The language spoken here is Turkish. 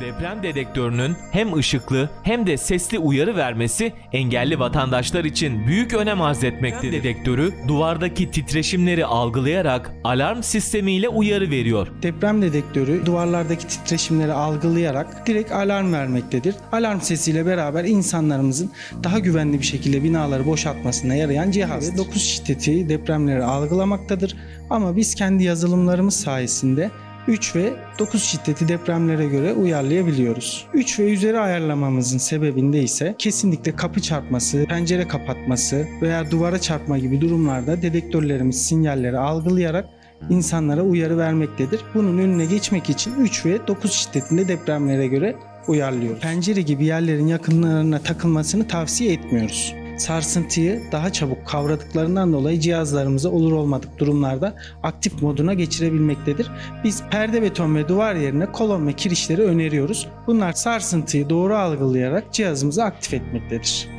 Deprem dedektörünün hem ışıklı hem de sesli uyarı vermesi engelli vatandaşlar için büyük önem arz etmektedir. Dedektörü duvardaki titreşimleri algılayarak alarm sistemiyle uyarı veriyor. Deprem dedektörü duvarlardaki titreşimleri algılayarak direkt alarm vermektedir. Alarm sesiyle beraber insanlarımızın daha güvenli bir şekilde binaları boşaltmasına yarayan cihaz. 9 şiddeti depremleri algılamaktadır. Ama biz kendi yazılımlarımız sayesinde 3 ve 9 şiddeti depremlere göre uyarlayabiliyoruz. 3 ve üzeri ayarlamamızın sebebinde ise kesinlikle kapı çarpması, pencere kapatması veya duvara çarpma gibi durumlarda dedektörlerimiz sinyalleri algılayarak insanlara uyarı vermektedir. Bunun önüne geçmek için 3 ve 9 şiddetinde depremlere göre uyarlıyoruz. Pencere gibi yerlerin yakınlarına takılmasını tavsiye etmiyoruz. Sarsıntıyı daha çabuk kavradıklarından dolayı cihazlarımızı olur olmadık durumlarda aktif moduna geçirebilmektedir. Biz perde beton ve duvar yerine kolon ve kirişleri öneriyoruz. Bunlar sarsıntıyı doğru algılayarak cihazımızı aktif etmektedir.